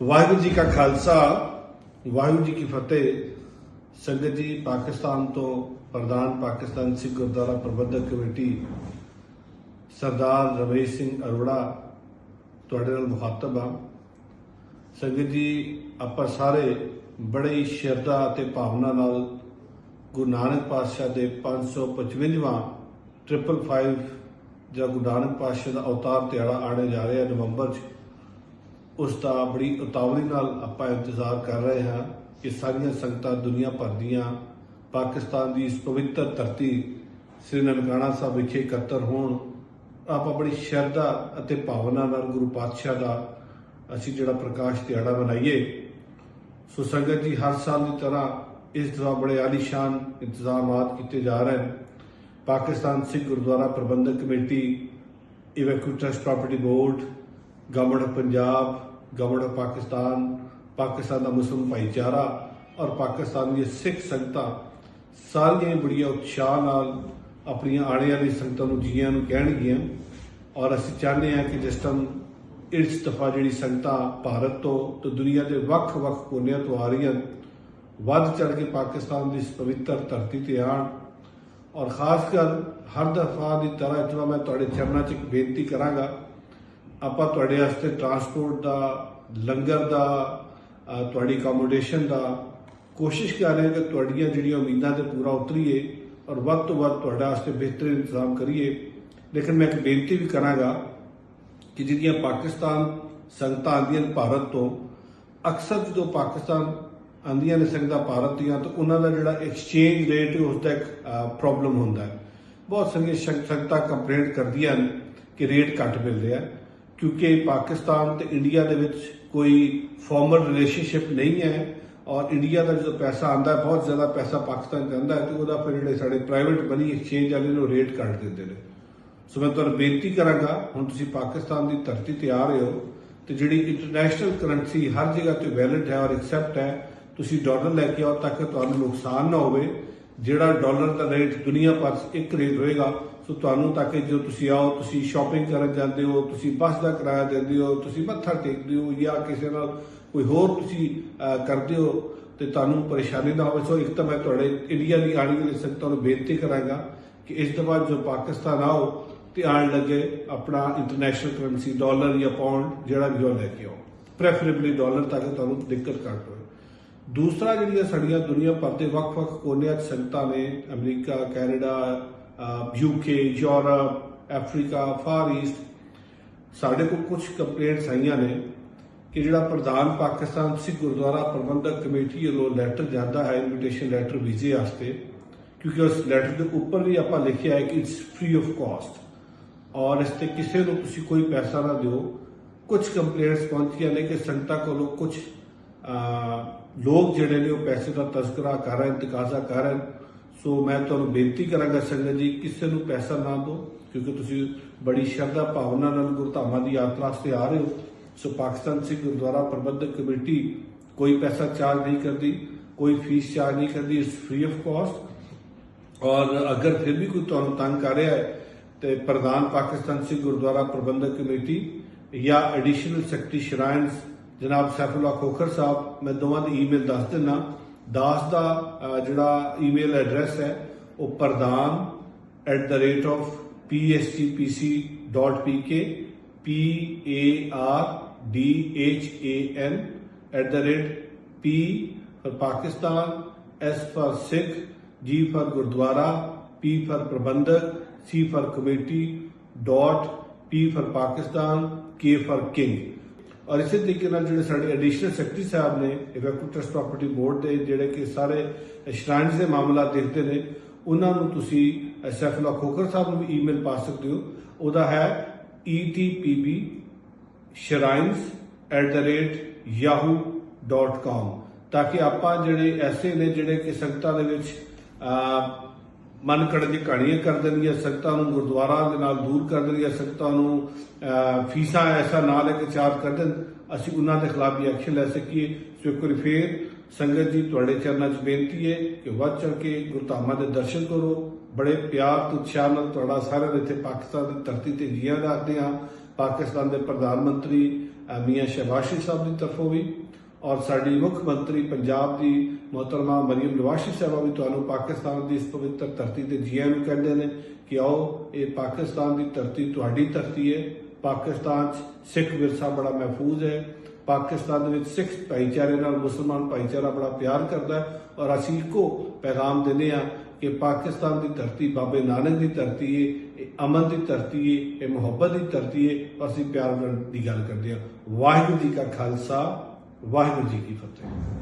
ਵਾਹਿਗੁਰੂ ਜੀ ਕਾ ਖਾਲਸਾ, ਵਾਹਿਗੁਰੂ ਜੀ ਕੀ ਫਤਿਹ। ਸੰਗਤ ਜੀ, ਪਾਕਿਸਤਾਨ ਤੋਂ ਪ੍ਰਧਾਨ ਪਾਕਿਸਤਾਨ ਸਿੱਖ ਗੁਰਦੁਆਰਾ ਪ੍ਰਬੰਧਕ ਕਮੇਟੀ ਸਰਦਾਰ ਰਮੇਸ਼ ਸਿੰਘ ਅਰੋੜਾ ਤੁਹਾਡੇ ਨਾਲ ਮੁਖਾਤਬ ਹਾਂ ਸੰਗਤ ਜੀ, ਆਪਾਂ ਸਾਰੇ ਬੜੇ ਹੀ ਸ਼ਰਧਾ ਅਤੇ ਭਾਵਨਾ ਨਾਲ ਗੁਰੂ ਨਾਨਕ ਪਾਤਸ਼ਾਹ ਦੇ 555ਵਾਂ 555 ਜਾਂ ਗੁਰੂ ਨਾਨਕ ਪਾਤਸ਼ਾਹ ਦਾ ਅਵਤਾਰ ਦਿਹਾੜਾ ਆਣੇ ਜਾ ਰਿਹਾ ਨਵੰਬਰ 'ਚ। ਉਸ ਦਾ ਬੜੀ ਉਤਾਵਲੀ ਨਾਲ ਆਪਾਂ ਇੰਤਜ਼ਾਰ ਕਰ ਰਹੇ ਹਾਂ ਕਿ ਸਾਰੀਆਂ ਸੰਗਤਾਂ ਦੁਨੀਆ ਭਰ ਦੀਆਂ, ਪਾਕਿਸਤਾਨ ਦੀ ਇਸ ਪਵਿੱਤਰ ਧਰਤੀ ਸ੍ਰੀ ਨਨਕਾਣਾ ਸਾਹਿਬ ਵਿਖੇ ਇਕੱਤਰ ਹੋਣ, ਆਪਾਂ ਬੜੀ ਸ਼ਰਧਾ ਅਤੇ ਭਾਵਨਾ ਨਾਲ ਗੁਰੂ ਪਾਤਸ਼ਾਹ ਦਾ ਅਸੀਂ ਜਿਹੜਾ ਪ੍ਰਕਾਸ਼ ਦਿਹਾੜਾ ਮਨਾਈਏ। ਸੋ ਸੰਗਤ ਜੀ, ਹਰ ਸਾਲ ਦੀ ਤਰ੍ਹਾਂ ਇਸ ਦਫਾ ਬੜੇ ਆਲੀਸ਼ਾਨ ਇੰਤਜ਼ਾਮਾਤ ਕੀਤੇ ਜਾ ਰਹੇ ਹਨ। Pakistan Sikh Gurdwara Prabandhak committee evacuee trust property board government of Punjab, government of Pakistan Pakistan ਦਾ ਮੁਸਲਮਾਨ ਭਾਈਚਾਰਾ ਔਰ ਪਾਕਿਸਤਾਨ ਦੀਆਂ ਸਿੱਖ ਸੰਗਤਾਂ ਸਾਰੀਆਂ ਬੜੀਆਂ ਉਤਸ਼ਾਹ ਨਾਲ ਆਪਣੀਆਂ ਆਣੇ ਵਾਲੀ ਸੰਗਤਾਂ ਨੂੰ ਜੀਆਂ ਨੂੰ ਕਹਿਣਗੀਆਂ। ਔਰ ਅਸੀਂ ਚਾਹੁੰਦੇ ਹਾਂ ਕਿ ਜਿਸ ਟਾਈਮ ਇਸ ਦਫਾ ਜਿਹੜੀ ਸੰਗਤਾਂ ਭਾਰਤ ਤੋਂ ਤੇ ਦੁਨੀਆ ਦੇ ਵੱਖ-ਵੱਖ ਕੋਨਿਆਂ ਤੋਂ ਆ ਰਹੀਆਂ, ਵੱਧ ਚੜ ਕੇ ਪਾਕਿਸਤਾਨ ਦੀ ਇਸ ਪਵਿੱਤਰ ਧਰਤੀ ਤੇ ਆਣ ਔਰ ਖਾਸ ਕਰ ਹਰ ਦਫਾ ਦੀ ਤਰ੍ਹਾਂ ਇਤਨਾ ਮੈਂ ਤੁਹਾਡੇ ਚਰਨਾਂ 'ਚ ਇੱਕ ਬੇਨਤੀ ਕਰਾਂਗਾ ਆਪਾਂ ਤੁਹਾਡੇ ਵਾਸਤੇ ਟਰਾਂਸਪੋਰਟ ਦਾ, ਲੰਗਰ ਦਾ ਤੁਹਾਡੀ ਅਕੋਮੋਡੇਸ਼ਨ ਦਾ ਕੋਸ਼ਿਸ਼ ਕਰ ਰਹੇ ਹਾਂ ਕਿ ਤੁਹਾਡੀਆਂ ਜਿਹੜੀਆਂ ਉਮੀਦਾਂ ਤੇ ਪੂਰਾ ਉਤਰੀਏ ਔਰ ਵੱਧ ਤੋਂ ਵੱਧ ਤੁਹਾਡਾ ਵਾਸਤੇ ਬਿਹਤਰ ਇੰਤਜ਼ਾਮ ਕਰੀਏ। ਲੇਕਿਨ ਮੈਂ ਇੱਕ ਬੇਨਤੀ ਵੀ ਕਰਾਂਗਾ ਕਿ ਜਿਹੜੀਆਂ ਪਾਕਿਸਤਾਨ ਸੰਗਤਾਂ ਆਉਂਦੀਆਂ ਨੇ ਭਾਰਤ ਤੋਂ, ਅਕਸਰ ਜਦੋਂ ਪਾਕਿਸਤਾਨ ਆਉਂਦੀਆਂ ਨੇ ਸੰਗਤਾਂ ਭਾਰਤ ਦੀਆਂ, ਤਾਂ ਉਹਨਾਂ ਦਾ ਜਿਹੜਾ ਐਕਸਚੇਂਜ ਰੇਟ ਉਸ ਦਾ ਇੱਕ ਪ੍ਰੋਬਲਮ ਹੁੰਦਾ ਹੈ। ਬਹੁਤ ਸਾਰੀਆਂ ਸੰਗਤਾਂ ਕੰਪਲੇਂਟ ਕਰਦੀਆਂ ਨੇ ਕਿ ਰੇਟ ਘੱਟ ਮਿਲ ਰਿਹਾ ਕਿਉਂਕਿ ਪਾਕਿਸਤਾਨ ਤੇ ਇੰਡੀਆ ਦੇ ਵਿੱਚ ਕੋਈ ਫਾਰਮਲ ਰਿਲੇਸ਼ਨਸ਼ਿਪ ਨਹੀਂ ਹੈ ਔਰ ਇੰਡੀਆ ਦਾ ਜਦੋਂ ਪੈਸਾ ਆਂਦਾ ਹੈ, ਬਹੁਤ ਜ਼ਿਆਦਾ ਪੈਸਾ ਪਾਕਿਸਤਾਨ ਜਾਂਦਾ ਹੈ, ਤੇ ਉਹਦਾ ਫਿਰ ਜਿਹੜੇ ਸਾਡੇ ਪ੍ਰਾਈਵੇਟ ਮਨੀ ਐਕਸਚੇਂਜ ਵਾਲੇ ਨੇ ਉਹ ਰੇਟ ਕੱਟ ਦਿੰਦੇ ਨੇ। ਸੋ ਮੈਂ ਤੁਹਾਨੂੰ ਬੇਨਤੀ ਕਰਾਂਗਾ, ਹੁਣ ਤੁਸੀਂ ਪਾਕਿਸਤਾਨ ਦੀ ਧਰਤੀ ਤੇ ਆ ਰਹੇ ਹੋ, ਤੇ ਜਿਹੜੀ ਇੰਟਰਨੈਸ਼ਨਲ ਕਰੰਸੀ ਹਰ ਜਗ੍ਹਾ ਤੇ ਵੈਲਿਡ ਹੈ ਔਰ ਐਕਸੈਪਟ ਹੈ, ਤੁਸੀਂ ਡਾਲਰ ਲੈ ਕੇ ਆਓ ਤਾਂ ਕਿ ਤੁਹਾਨੂੰ ਨੁਕਸਾਨ ਨਾ ਹੋਵੇ। ਜਿਹੜਾ ਡਾਲਰ ਦਾ ਰੇਟ ਦੁਨੀਆ ਭਰ 'ਚ ਇੱਕ ਰੇਟ ਹੋਏਗਾ ਸੋ ਤੁਹਾਨੂੰ ਤਾਂ ਕਿ ਜੋ ਤੁਸੀਂ ਆਓ, ਤੁਸੀਂ ਸ਼ਾਪਿੰਗ ਕਰਨ ਜਾਂਦੇ ਹੋ, ਤੁਸੀਂ ਬੱਸ ਦਾ ਕਿਰਾਇਆ ਦਿੰਦੇ ਹੋ, ਤੁਸੀਂ ਮੱਥਾ ਟੇਕਦੇ ਹੋ ਜਾਂ ਕਿਸੇ ਨਾਲ ਕੋਈ ਹੋਰ ਤੁਸੀਂ ਕਰਦੇ ਹੋ, ਤੇ ਤੁਹਾਨੂੰ ਪਰੇਸ਼ਾਨੀ ਨਾ ਹੋਵੇ। ਸੋ ਇੱਕ ਤਾਂ ਮੈਂ ਤੁਹਾਡੇ ਇੰਡੀਆ ਦੀ ਆਣੀ ਵਾਲੀ ਸੰਗਤਾਂ ਨੂੰ ਬੇਨਤੀ ਕਰਾਂਗਾ ਕਿ ਇਸ ਤੋਂ ਬਾਅਦ ਜੋ ਪਾਕਿਸਤਾਨ ਆਓ ਤੇ ਆਣ ਲੱਗੇ ਆਪਣਾ ਇੰਟਰਨੈਸ਼ਨਲ ਕਰੰਸੀ ਡਾਲਰ ਜਾਂ ਪਾਉਂਡ ਜਿਹੜਾ ਵੀ ਉਹ ਲੈ ਕੇ ਆਓ। ਪ੍ਰੈਫਰੇਬਲੀ ਡਾਲਰ ਤਾਂ ਕਿ ਤੁਹਾਨੂੰ ਦਿੱਕਤ ਘੱਟ ਹੋਵੇ ਦੂਸਰਾ ਜਿਹੜੀਆਂ ਸਾਡੀਆਂ ਦੁਨੀਆ ਭਰ ਦੇ ਵੱਖ-ਵੱਖ ਕੋਨਿਆਂ 'ਚ ਸੰਗਤਾਂ ਨੇ, America, Canada UK Europe Africa far east ਸਾਡੇ ਕੋਲ ਕੁਝ ਕੰਪਲੇਂਟਸ ਆਈਆਂ ਨੇ ਕਿ ਜਿਹੜਾ ਪ੍ਰਧਾਨ ਪਾਕਿਸਤਾਨ ਸਿੱਖ ਗੁਰਦੁਆਰਾ ਪ੍ਰਬੰਧਕ ਕਮੇਟੀ ਵੱਲੋਂ ਲੈਟਰ ਜਾਂਦਾ ਹੈ ਇਨਵੀਟੇਸ਼ਨ ਲੈਟਰ ਵੀਜ਼ੇ ਵਾਸਤੇ, ਕਿਉਂਕਿ ਉਸ ਲੈਟਰ ਦੇ ਉੱਪਰ ਵੀ ਆਪਾਂ ਲਿਖਿਆ ਹੈ ਕਿ ਇਟਸ ਫ੍ਰੀ ਆਫ ਕਾਸਟ ਔਰ ਇਸ ਤੇ ਕਿਸੇ ਨੂੰ ਤੁਸੀਂ ਕੋਈ ਪੈਸਾ ਨਾ ਦਿਓ। ਕੁਝ ਕੰਪਲੇਂਟਸ ਪਹੁੰਚੀਆਂ ਨੇ ਕਿ ਸੰਗਤਾਂ ਕੋਲੋਂ ਕੁਝ ਲੋਕ ਜਿਹੜੇ ਨੇ ਉਹ ਪੈਸੇ ਦਾ ਤਸਕਰਾ ਕਰ ਰਹੇ ਹਨ ਤਕਾਜ਼ਾ ਕਰ ਰਹੇ। ਹਨ ਸੋ ਮੈਂ ਤੁਹਾਨੂੰ ਬੇਨਤੀ ਕਰਾਂਗਾ ਸੰਗਤ ਜੀ, ਕਿਸੇ ਨੂੰ ਪੈਸਾ ਨਾ ਦਿਓ, ਕਿਉਂਕਿ ਤੁਸੀਂ ਬੜੀ ਸ਼ਰਧਾ ਭਾਵਨਾ ਨਾਲ ਗੁਰਧਾਮਾਂ ਦੀ ਯਾਤਰਾ 'ਤੇ ਆ ਰਹੇ ਹੋ। ਸੋ ਪਾਕਿਸਤਾਨ ਸਿੱਖ ਗੁਰਦੁਆਰਾ ਪ੍ਰਬੰਧਕ ਕਮੇਟੀ ਕੋਈ ਪੈਸਾ ਚਾਰਜ ਨਹੀਂ ਕਰਦੀ, ਕੋਈ ਫੀਸ ਚਾਰਜ ਨਹੀਂ ਕਰਦੀ ਇਸ ਫ੍ਰੀ ਆਫ ਕਾਸਟ ਔਰ ਅਗਰ ਫਿਰ ਵੀ ਕੋਈ ਤੁਹਾਨੂੰ ਤੰਗ ਕਰ ਰਿਹਾ ਹੈ, ਤੇ ਪ੍ਰਧਾਨ ਪਾਕਿਸਤਾਨ ਸਿੱਖ ਗੁਰਦੁਆਰਾ ਪ੍ਰਬੰਧਕ ਕਮੇਟੀ ਜਾਂ ਐਡੀਸ਼ਨਲ ਸੈਕਟਰੀ ਸ਼ਰਾਈਨਸ ਜਨਾਬ ਸੈਫੁੱਲਾ ਖੋਖਰ ਸਾਹਿਬ, ਮੈਂ ਦੋਵਾਂ ਦੀ ਈਮੇਲ ਦੱਸ ਦਿੰਨਾ ਦਾਸ ਦਾ ਅਹ, ਜਿਹੜਾ ਈਮੇਲ ਐਡਰੈਸ ਹੈ ਉਹ ਪ੍ਰਧਾਨ @pstpc.pk p a r d h a n p for Pakistan S for Sikh G for Gurdwara P for Prabandhak C for Committee dot P for Pakistan K for King ਔਰ ਇਸੇ ਤਰੀਕੇ ਨਾਲ ਜਿਹੜੇ ਸਾਡੇ additional secretary ਸਾਹਿਬ ਨੇ ਇਵੈਕੂ trust property board ਦੇ ਜਿਹੜੇ ਕਿ ਸਾਰੇ ਸ਼ਰਾਈਨਸ ਦੇ ਮਾਮਲਾ ਦੇਖਦੇ ਨੇ, ਉਹਨਾਂ ਨੂੰ ਤੁਸੀਂ ਸੈਫੁਲਾ ਖੋਖਰ ਸਾਹਿਬ ਨੂੰ ਵੀ ਈਮੇਲ ਪਾ ਸਕਦੇ ਹੋ। ਉਹਦਾ ਹੈ E etpb shrines@yahoo.com ਤਾਂ ਕਿ ਆਪਾਂ ਜਿਹੜੇ ਐਸੇ ਨੇ, ਜਿਹੜੇ ਕਿ ਸੰਗਤਾਂ ਦੇ ਵਿੱਚ ਮਨ ਕੜਨ ਦੀ ਕਹਾਣੀਆਂ ਕਰ ਦੇਣਗੀਆਂ ਸੰਗਤਾਂ ਨੂੰ ਗੁਰਦੁਆਰਾ ਦੇ ਨਾਲ ਦੂਰ ਕਰ ਦੇਣਗੀਆਂ ਸੰਗਤਾਂ ਨੂੰ ਅਹ, ਫੀਸਾਂ ਐਸਾ ਨਾ ਲੈ ਕੇ ਚਾਰਜ ਕਰ ਦੇਣ। ਅਸੀਂ ਉਹਨਾਂ ਦੇ ਖਿਲਾਫ ਵੀ ਐਕਸ਼ਨ ਲੈ ਸਕੀਏ। ਸੋ ਇੱਕ ਵਾਰੀ ਫੇਰ ਸੰਗਤ ਜੀ ਤੁਹਾਡੇ ਚਰਨਾਂ 'ਚ ਬੇਨਤੀ ਹੈ ਕਿ ਵੱਧ ਚੜ ਕੇ ਗੁਰਧਾਮਾਂ ਦੇ ਦਰਸ਼ਨ ਕਰੋ। ਬੜੇ ਪਿਆਰ ਤੇ ਉਤਸ਼ਾਹ ਨਾਲ ਤੁਹਾਡਾ ਸਾਰਿਆਂ ਦੇ ਇੱਥੇ ਪਾਕਿਸਤਾਨ ਦੀ ਧਰਤੀ ਤੇ ਜੀਆਂ ਰੱਖਦੇ ਹਾਂ। ਪਾਕਿਸਤਾਨ ਦੇ ਪ੍ਰਧਾਨ ਮੰਤਰੀ ਮੀਆਂ ਸ਼ਹਿਬਾਸ਼ੀ ਸਾਹਿਬ ਦੀ ਤਰਫੋਂ ਵੀ। ਔਰ ਸਾਡੀ ਮੁੱਖ ਮੰਤਰੀ ਪੰਜਾਬ ਦੀ ਮੁਹਤਰਮਾ ਮਰੀਮ ਨਵਾਜ਼ੀ ਸਾਹਿਬਾ ਵੀ ਤੁਹਾਨੂੰ ਪਾਕਿਸਤਾਨ ਦੀ ਇਸ ਪਵਿੱਤਰ ਧਰਤੀ ਤੇ ਜੀਆਂ ਆਇਆਂ ਨੂੰ ਕਹਿੰਦੇ ਨੇ ਕਿ ਆਓ, ਇਹ ਪਾਕਿਸਤਾਨ ਦੀ ਧਰਤੀ ਤੁਹਾਡੀ ਧਰਤੀ ਹੈ। ਪਾਕਿਸਤਾਨ 'ਚ ਸਿੱਖ ਵਿਰਸਾ ਬੜਾ ਮਹਿਫੂਜ਼ ਹੈ। ਪਾਕਿਸਤਾਨ ਦੇ ਵਿੱਚ ਸਿੱਖ ਭਾਈਚਾਰੇ ਨਾਲ ਮੁਸਲਮਾਨ ਭਾਈਚਾਰਾ ਬੜਾ ਪਿਆਰ ਕਰਦਾ ਹੈ। ਔਰ ਅਸੀਂ ਇੱਕੋ ਪੈਗਾਮ ਦਿੰਦੇ ਹਾਂ ਕਿ ਪਾਕਿਸਤਾਨ ਦੀ ਧਰਤੀ ਬਾਬੇ ਨਾਨਕ ਦੀ ਧਰਤੀ ਹੈ, ਇਹ ਅਮਨ ਦੀ ਧਰਤੀ ਹੈ, ਇਹ ਮੁਹੱਬਤ ਦੀ ਧਰਤੀ ਹੈ। ਔਰ ਅਸੀਂ ਪਿਆਰ ਨਾਲ ਦੀ ਗੱਲ ਕਰਦੇ ਹਾਂ। ਵਾਹਿਗੁਰੂ ਜੀ ਕਾ ਖਾਲਸਾ। ਵਾਹਿਗੁਰੂ ਜੀ ਕੀ ਫਤਿਹ।